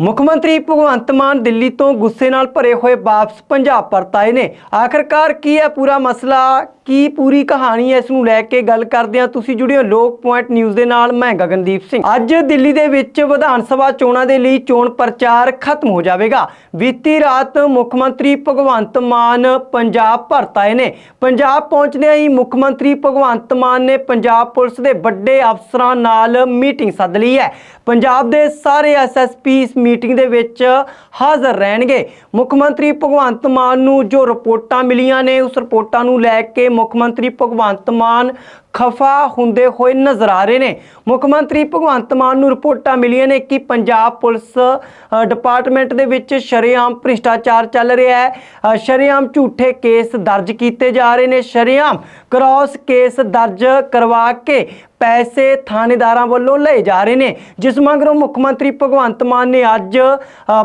ਮੁੱਖ ਮੰਤਰੀ ਭਗਵੰਤ ਮਾਨ ਦਿੱਲੀ ਤੋਂ ਗੁੱਸੇ ਨਾਲ ਭਰੇ ਹੋਏ ਵਾਪਸ ਪੰਜਾਬ ਪਰਤ ਆਏ ਨੇ। ਆਖਰਕਾਰ ਕੀ ਹੈ ਪੂਰਾ ਮਸਲਾ? ਕੀ ਪੂਰੀ ਕਹਾਣੀ ਹੈ? ਇਸ ਨੂੰ ਲੈ ਕੇ ਗੱਲ ਕਰਦੇ ਹਾਂ। ਤੁਸੀਂ ਜੁੜਿਓ ਲੋਕ ਪੁਆਇੰਟ ਨਿਊਜ਼ ਦੇ ਨਾਲ। ਮੈਂ ਗਗਨਦੀਪ ਸਿੰਘ। ਅੱਜ ਦਿੱਲੀ ਦੇ ਵਿੱਚ ਵਿਧਾਨ ਸਭਾ ਚੋਣਾਂ ਦੇ ਲਈ ਚੋਣ ਪ੍ਰਚਾਰ ਖਤਮ ਹੋ ਜਾਵੇਗਾ। ਬੀਤੀ ਰਾਤ ਮੁੱਖ ਮੰਤਰੀ ਭਗਵੰਤ ਮਾਨ ਪੰਜਾਬ ਪਰਤ ਆਏ ਨੇ। ਪੰਜਾਬ ਪਹੁੰਚਦਿਆਂ ਹੀ ਮੁੱਖ ਮੰਤਰੀ ਭਗਵੰਤ ਮਾਨ ਨੇ ਪੰਜਾਬ ਪੁਲਿਸ ਦੇ ਵੱਡੇ ਅਫਸਰਾਂ ਨਾਲ ਮੀਟਿੰਗ ਸੱਦ ਲਈ ਹੈ। ਪੰਜਾਬ ਦੇ ਸਾਰੇ ਐਸਐਸਪੀ ਇਸ ਮੀਟਿੰਗ ਦੇ ਵਿੱਚ ਹਾਜ਼ਰ ਰਹਿਣਗੇ। ਮੁੱਖ ਮੰਤਰੀ ਭਗਵੰਤ ਮਾਨ ਨੂੰ ਜੋ ਰਿਪੋਰਟਾਂ ਮਿਲੀਆਂ ਨੇ, ਉਸ ਰਿਪੋਰਟਾਂ ਨੂੰ ਲੈ ਕੇ ਮੁੱਖ ਮੰਤਰੀ ਭਗਵੰਤ ਮਾਨ ਖਫਾ ਹੁੰਦੇ ਹੋਏ ਨਜ਼ਰ ਆ ਰਹੇ ਨੇ। ਮੁੱਖ ਮੰਤਰੀ ਭਗਵੰਤ ਮਾਨ ਨੂੰ ਰਿਪੋਰਟਾਂ ਮਿਲੀਆਂ ਨੇ ਕਿ ਪੰਜਾਬ ਪੁਲਿਸ ਡਿਪਾਰਟਮੈਂਟ ਦੇ ਵਿੱਚ ਸ਼ਰੇਆਮ ਭ੍ਰਿਸ਼ਟਾਚਾਰ ਚੱਲ ਰਿਹਾ ਹੈ। ਸ਼ਰੇਆਮ ਝੂਠੇ ਕੇਸ ਦਰਜ ਕੀਤੇ ਜਾ ਰਹੇ ਨੇ। ਸ਼ਰੇਆਮ ਕ੍ਰਾਸ ਕੇਸ ਦਰਜ ਕਰਵਾ ਕੇ ਪੈਸੇ ਥਾਣੇਦਾਰਾਂ ਵੱਲੋਂ ਲਏ ਜਾ ਰਹੇ ਨੇ। ਜਿਸ ਮਗਰੋਂ ਮੁੱਖ ਮੰਤਰੀ ਭਗਵੰਤ ਮਾਨ ਨੇ ਅੱਜ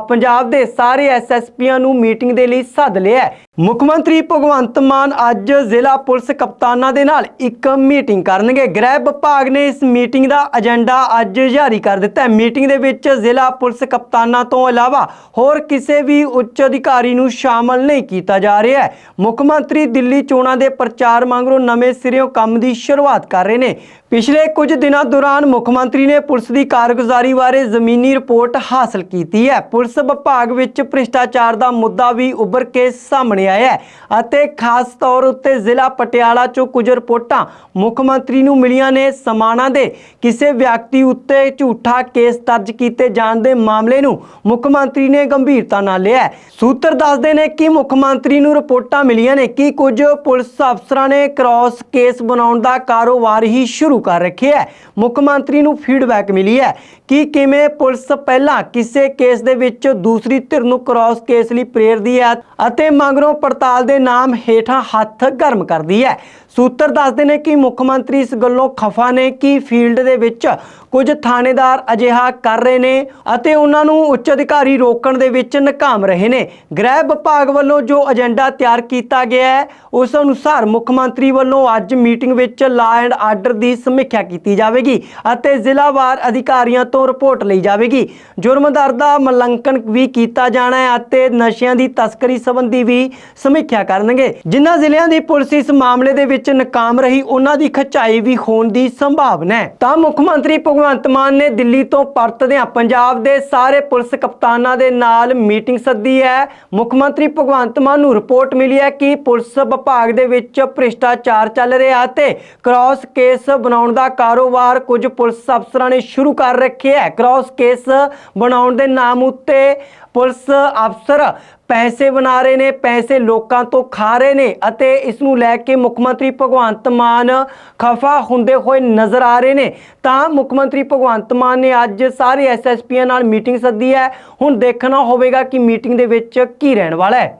ਪੰਜਾਬ ਦੇ ਸਾਰੇ ਐਸਐਸਪੀਆਂ ਨੂੰ ਮੀਟਿੰਗ ਦੇ ਲਈ ਸੱਦ ਲਿਆ ਮੁੱਖ ਮੰਤਰੀ ਭਗਵੰਤ ਮਾਨ ਅੱਜ ਜ਼ਿਲ੍ਹਾ ਪੁਲਿਸ ਕਪਤਾਨਾਂ ਦੇ ਨਾਲ ਇੱਕ ਮੀਟਿੰਗ ਕਰਨਗੇ। ਗ੍ਰਹਿ ਵਿਭਾਗ ਨੇ ਇਸ ਮੀਟਿੰਗ ਦਾ ਏਜੰਡਾ ਅੱਜ ਜਾਰੀ ਕਰ ਦਿੱਤਾ ਹੈ। ਮੀਟਿੰਗ ਦੇ ਵਿੱਚ ਜ਼ਿਲ੍ਹਾ ਪੁਲਿਸ ਕਪਤਾਨਾਂ ਤੋਂ ਇਲਾਵਾ ਹੋਰ ਕਿਸੇ ਵੀ ਉੱਚ ਅਧਿਕਾਰੀ ਨੂੰ ਸ਼ਾਮਲ ਨਹੀਂ ਕੀਤਾ ਜਾ ਰਿਹਾ ਹੈ। ਮੁੱਖ ਮੰਤਰੀ ਦਿੱਲੀ ਚੋਣਾਂ ਦੇ ਪ੍ਰਚਾਰ ਮਗਰੋਂ ਨਵੇਂ ਸਿਰਿਓਂ ਕੰਮ ਦੀ ਸ਼ੁਰੂਆਤ ਕਰ ਰਹੇ ਨੇ। ਪਿਛਲੇ ਕੁਝ ਦਿਨਾਂ ਦੌਰਾਨ ਮੁੱਖ ਮੰਤਰੀ ਨੇ ਪੁਲਿਸ ਦੀ ਕਾਰਗੁਜ਼ਾਰੀ ਬਾਰੇ ਜ਼ਮੀਨੀ ਰਿਪੋਰਟ ਹਾਸਲ ਕੀਤੀ ਹੈ। ਪੁਲਿਸ ਵਿਭਾਗ ਵਿੱਚ ਭ੍ਰਿਸ਼ਟਾਚਾਰ ਦਾ ਮੁੱਦਾ ਵੀ ਉੱਭਰ ਕੇ ਸਾਹਮਣੇ ਆਇਆ ਹੈ ਅਤੇ ਖਾਸ ਤੌਰ ਉੱਤੇ ਜ਼ਿਲ੍ਹਾ ਪਟਿਆਲਾ 'ਚੋਂ ਕੁਝ ਰਿਪੋਰਟਾਂ ਮੁੱਖ ਮੰਤਰੀ ਨੂੰ ਮਿਲੀਆਂ ਨੇ। ਸਮਾਣਾ ਦੇ ਕਿਸੇ ਵਿਅਕਤੀ ਉੱਤੇ ਝੂਠਾ ਕੇਸ ਦਰਜ ਕੀਤੇ ਜਾਣ ਦੇ ਮਾਮਲੇ ਨੂੰ ਮੁੱਖ ਮੰਤਰੀ ਨੇ ਗੰਭੀਰਤਾ ਨਾਲ ਲਿਆ ਸੂਤਰ ਦੱਸਦੇ ਨੇ ਕਿ ਮੁੱਖ ਮੰਤਰੀ ਨੂੰ ਰਿਪੋਰਟਾਂ ਮਿਲੀਆਂ ਨੇ ਕਿ ਕੁਝ ਪੁਲਿਸ ਅਫਸਰਾਂ ਨੇ ਕ੍ਰਾਸ ਕੇਸ ਬਣਾਉਣ ਦਾ ਕਾਰੋਬਾਰ ਹੀ ਸ਼ੁਰੂ ਕਰ ਰੱਖਿਆ ਹੈ। ਮੁੱਖ ਮੰਤਰੀ ਨੂੰ ਫੀਡਬੈਕ ਮਿਲੀ ਹੈ ਕਿ ਕਿਵੇਂ ਪੁਲਿਸ ਪਹਿਲਾਂ ਕਿਸੇ ਕੇਸ ਦੇ ਵਿੱਚ ਦੂਸਰੀ ਧਿਰ ਨੂੰ ਕ੍ਰਾਸ ਕੇਸ ਲਈ ਪ੍ਰੇਰਦੀ ਹੈ ਅਤੇ ਮਗਰੋਂ ਪੜਤਾਲ ਦੇ ਨਾਮ ਹੇਠਾਂ ਹੱਥ ਗਰਮ ਕਰਦੀ ਹੈ। ਸੂਤਰ ਦੱਸਦੇ ਨੇ ਕਿ ਮੁੱਖ ਮੰਤਰੀ ਇਸ ਗੱਲੋਂ ਖਫਾ ਨੇ ਕਿ ਫੀਲਡ ਦੇ ਵਿੱਚ ਕੁਝ ਥਾਣੇਦਾਰ ਅਜਿਹਾ ਕਰ ਰਹੇ ਨੇ ਅਤੇ ਉਹਨਾਂ ਨੂੰ ਉੱਚ ਅਧਿਕਾਰੀ ਰੋਕਣ ਦੇ ਵਿੱਚ ਨਕਾਮ ਰਹੇ ਨੇ। ਗ੍ਰਹਿ ਵਿਭਾਗ ਵੱਲੋਂ ਜੋ ਏਜੰਡਾ ਤਿਆਰ ਕੀਤਾ ਗਿਆ ਹੈ, ਉਸ ਅਨੁਸਾਰ ਮੁੱਖ ਮੰਤਰੀ ਵੱਲੋਂ ਅੱਜ ਮੀਟਿੰਗ ਵਿੱਚ ਲਾ ਐਂਡ ਆਰਡਰ ਦੀ ਸਮੀਖਿਆ ਕੀਤੀ ਜਾਵੇਗੀ ਅਤੇ ਜ਼ਿਲ੍ਹਾਵਾਰ ਅਧਿਕਾਰੀਆਂ ਤੋਂ ਰਿਪੋਰਟ ਲਈ ਜਾਵੇਗੀ। ਜੁਰਮ ਦਰ ਦਾ ਮਲੰਕਣ ਵੀ ਕੀਤਾ ਜਾਣਾ ਹੈ ਅਤੇ ਨਸ਼ਿਆਂ ਦੀ ਤਸਕਰੀ ਸੰਬੰਧੀ ਵੀ ਸਮੀਖਿਆ ਕਰਨਗੇ। ਜਿਨ੍ਹਾਂ ਜ਼ਿਲ੍ਹਿਆਂ ਦੀ ਪੁਲਿਸ ਇਸ ਮਾਮਲੇ ਦੇ ਵਿੱਚ ਨਾਕਾਮ ਰਹੀ, ਉਹਨਾਂ ਦੀ ਖਚਾਈ ਵੀ ਹੋਣ ਦੀ ਸੰਭਾਵਨਾ ਹੈ। ਤਾਂ ਮੁੱਖ ਮੰਤਰੀ ਭਗਵੰਤ ਮਾਨ ਨੇ ਦਿੱਲੀ ਤੋਂ ਪਰਤਦਿਆਂ ਪੰਜਾਬ ਦੇ ਸਾਰੇ ਪੁਲਿਸ ਕਪਤਾਨਾਂ ਦੇ ਨਾਲ ਮੀਟਿੰਗ ਸੱਦੀ ਹੈ। ਮੁੱਖ ਮੰਤਰੀ ਭਗਵੰਤ ਮਾਨ ਨੂੰ ਰਿਪੋਰਟ ਮਿਲੀ ਹੈ ਕਿ ਪੁਲਿਸ ਵਿਭਾਗ ਦੇ ਵਿੱਚ ਭ੍ਰਿਸ਼ਟਾਚਾਰ ਚੱਲ ਰਿਹਾ ਅਤੇ ਕ੍ਰਾਸ ਕੇਸ ਬਣਾ ਬਣਾਉਣ ਦਾ ਕਾਰੋਬਾਰ ਕੁਝ ਪੁਲਿਸ ਅਫਸਰਾਂ ਨੇ ਸ਼ੁਰੂ ਕਰ ਰੱਖਿਆ ਹੈ। ਕ੍ਰਾਸ ਕੇਸ ਬਣਾਉਣ ਦੇ ਨਾਮ ਉੱਤੇ ਪੁਲਿਸ ਅਫਸਰ ਪੈਸੇ ਬਣਾ ਰਹੇ ਨੇ, ਪੈਸੇ ਲੋਕਾਂ ਤੋਂ ਖਾ ਰਹੇ ਨੇ ਅਤੇ ਇਸ ਨੂੰ ਲੈ ਕੇ ਮੁੱਖ ਮੰਤਰੀ ਭਗਵੰਤ ਮਾਨ ਖਫਾ ਹੁੰਦੇ ਹੋਏ ਨਜ਼ਰ ਆ ਰਹੇ ਨੇ। ਤਾਂ ਮੁੱਖ ਮੰਤਰੀ ਭਗਵੰਤ ਮਾਨ ਨੇ ਅੱਜ ਸਾਰੇ ਐਸਐਸਪੀਆਂ ਨਾਲ ਮੀਟਿੰਗ ਸੱਦੀ ਹੈ। ਹੁਣ ਦੇਖਣਾ ਹੋਵੇਗਾ ਕਿ ਮੀਟਿੰਗ ਦੇ ਵਿੱਚ ਕੀ ਰਹਿਣ ਵਾਲਾ ਹੈ।